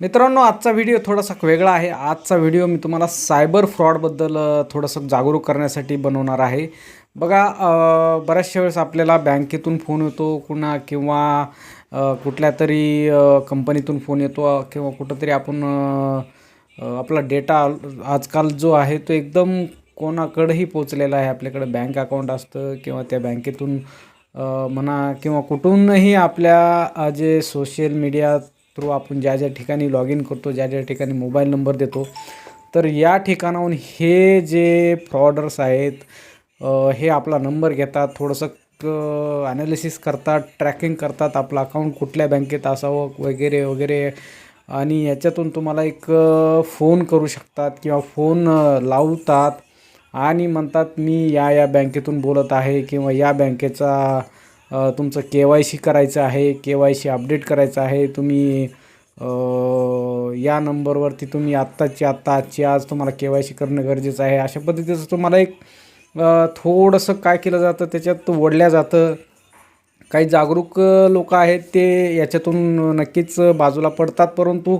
मित्रांनो आजचा व्हिडिओ थोडासा वेगळा आहे. आजचा व्हिडिओ मी तुम्हाला सायबर फ्रॉडबद्दल थोडंसं जागरूक करण्यासाठी बनवणार आहे. बघा बऱ्याचशा वेळेस आपल्याला बँकेतून फोन येतो कुणा किंवा कुठल्या तरी कंपनीतून फोन येतो किंवा कुठंतरी आपण आपला डेटा आजकाल जो आहे तो एकदम कोणाकडेही पोचलेला आहे. आपल्याकडे बँक अकाउंट असतं किंवा त्या बँकेतून म्हणा किंवा कुठूनही आपल्या जे सोशल मीडियात थ्रू आपण ज्या ज्या ठिकाणी लॉग इन करतो ज्या ज्या ठिकाणी मोबाईल नंबर देतो तर या ठिकाणाहून हे जे फ्रॉडर्स आहेत हे आपला नंबर घेतात थोडंसं ॲनालिसिस करतात ट्रॅकिंग करतात आपलं अकाउंट कुठल्या बँकेत असावं वगैरे वगैरे. आणि याच्यातून तुम्हाला एक फोन करू शकतात किंवा फोन लावतात. आणि म्हणतात मी या या बँकेतून बोलत आहे किंवा या बँकेचा तुमचं के वाय सी करायचं आहे के वाय सी अपडेट करायचं आहे तुम्ही या नंबरवरती तुम्ही आत्ताची आत्ता आजची आज तुम्हाला के वाय सी करणं गरजेचं आहे. अशा पद्धतीचं तुम्हाला एक थोडंसं काय केलं जातं त्याच्यात ओढल्या जातं. काही जागरूक लोक आहेत ते याच्यातून नक्कीच बाजूला पडतात परंतु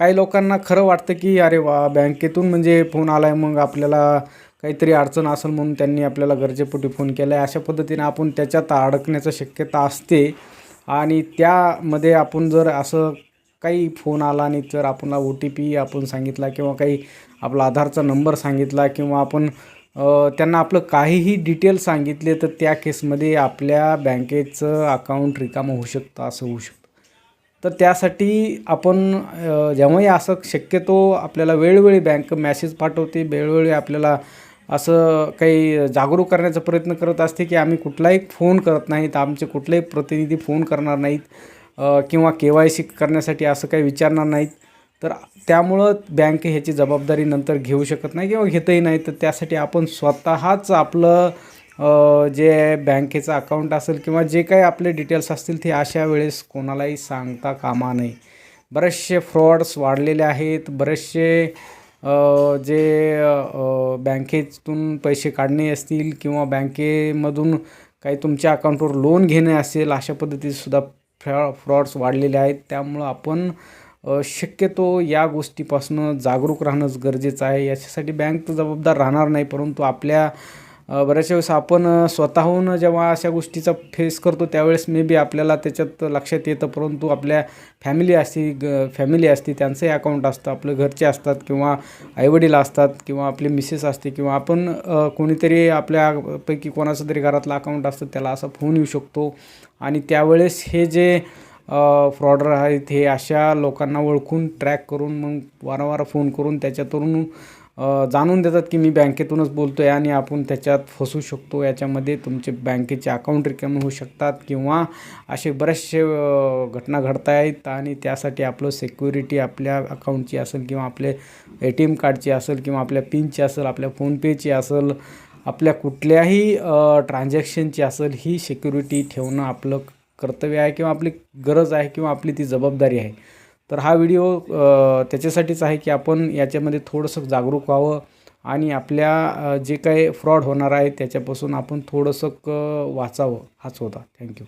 काही लोकांना खरं वाटतं की अरे वा बँकेतून म्हणजे फोन आला आहे मग आपल्याला काहीतरी अडचण असेल म्हणून त्यांनी आपल्याला गरजेपोटी फोन केला आहे अशा पद्धतीने आपण त्याच्यात अडकण्याचं शक्यता असते. आणि त्यामध्ये आपण जर असं काही फोन आला आणि जर आपला ओ टी पी आपण सांगितला किंवा काही आपला आधारचा नंबर सांगितला किंवा आपण त्यांना आपलं काहीही डिटेल सांगितले तर त्या केसमध्ये आपल्या बँकेचं अकाउंट रिकामं होऊ शकतं असं होऊ शकतं. तर त्यासाठी आपण जेव्हाही असं शक्यतो आपल्याला वेळोवेळी बँक मॅसेज पाठवते. वेळोवेळी आपल्याला असं काही जागरूक करण्याचा प्रयत्न करत असते की आम्ही कुठलाही फोन करत नाहीत आमचे कुठलेही प्रतिनिधी फोन करणार नाहीत किंवा के वाय सी करण्यासाठी असं काही विचारणार नाहीत. तर त्यामुळं बँक ह्याची जबाबदारी नंतर घेऊ शकत नाही किंवा घेतही नाही. तर त्यासाठी आपण स्वतःच आपलं जे बँकेचं अकाउंट असेल किंवा जे काही आपले डिटेल्स असतील ते अशा वेळेस कोणालाही सांगता कामा नये. बरेचसे फ्रॉड्स वाढलेले आहेत बरेचसे जे बँकेतून पैसे काढणे असतील किंवा बँकेमधून काही तुमच्या अकाउंटवर लोन घेणे असेल अशा पद्धतीनेसुद्धा फ्रॉ फ्रॉड्स वाढलेले आहेत. त्यामुळं आपण शक्यतो या गोष्टीपासून जागरूक राहणंच गरजेचं आहे. याच्यासाठी बँक तर जबाबदार राहणार नाही परंतु आपल्या बऱ्याचशा वेळेस आपण स्वतःहून जेव्हा अशा गोष्टीचा फेस करतो त्यावेळेस मे बी आपल्याला त्याच्यात लक्षात येतं परंतु आपल्या फॅमिली असती ग फॅमिली असते त्यांचंही अकाउंट असतं आपलं घरचे असतात किंवा आईवडील असतात किंवा आपले मिसेस असते किंवा आपण कोणीतरी आपल्यापैकी कोणाचं तरी घरातलं अकाउंट असतं त्याला असा फोन येऊ शकतो. आणि त्यावेळेस हे जे फ्रॉडर आहेत हे अशा लोकांना ओळखून ट्रॅक करून मग वारंवार फोन करून त्याच्यातून जाणून देतात की मी बँकेतूनच बोलतो आहे आणि आपण त्याच्यात फसू शकतो. याच्यामध्ये तुमचे बँकेचे अकाउंट रिकामे होऊ शकतात किंवा असे बरेचसे घटना घडत आहेत आणि त्यासाठी आपलं सिक्युरिटी आपल्या अकाउंटची असेल किंवा आपले ए टी एम कार्डची असेल किंवा आपल्या पिनची असेल आपल्या फोनपेची असेल आपल्या कुठल्याही ट्रान्झॅक्शनची असेल ही सिक्युरिटी ठेवणं आपलं कर्तव्य आहे किंवा आपली गरज आहे किंवा आपली ती जबाबदारी आहे. तर हा व्हिडिओ त्याच्यासाठीच आहे की आपण याच्यामध्ये थोडंसं जागरूक व्हावं आणि आपल्या जे काही फ्रॉड होणार आहे त्याच्यापासून आपण थोडंसं वाचावं हाच होता. थँक्यू.